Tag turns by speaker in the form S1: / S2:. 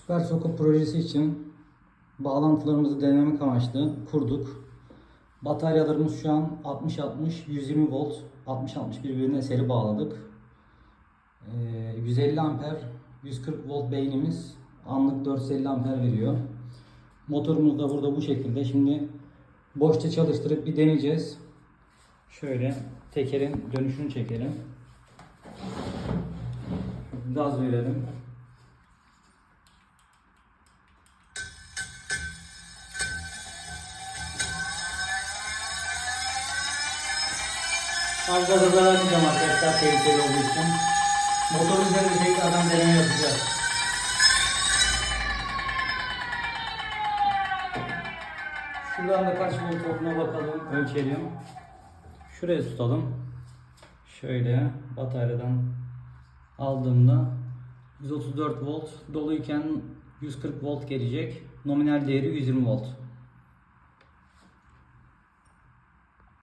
S1: Süper Sokup projesi için bağlantılarımızı denemek amaçlı kurduk. Bataryalarımız şu an 60-60, 120 volt, 60-60 birbirine seri bağladık. Ee, 150 amper, 140 volt beynimiz anlık 450 amper veriyor. Motorumuz da burada bu şekilde. Şimdi boşta çalıştırıp bir deneyeceğiz. Şöyle tekerin dönüşünü çekelim. Gaz verelim. Fazla da vermeyeceğim arkadaşlar tehlikeli olduğu için. Motor üzerinde tekrardan deneme yapacağız. Şuradan da kaç volt olduğuna bakalım, ölçelim. Şuraya tutalım. Şöyle bataryadan aldığımda 134 volt doluyken 140 volt gelecek. Nominal değeri 120 volt.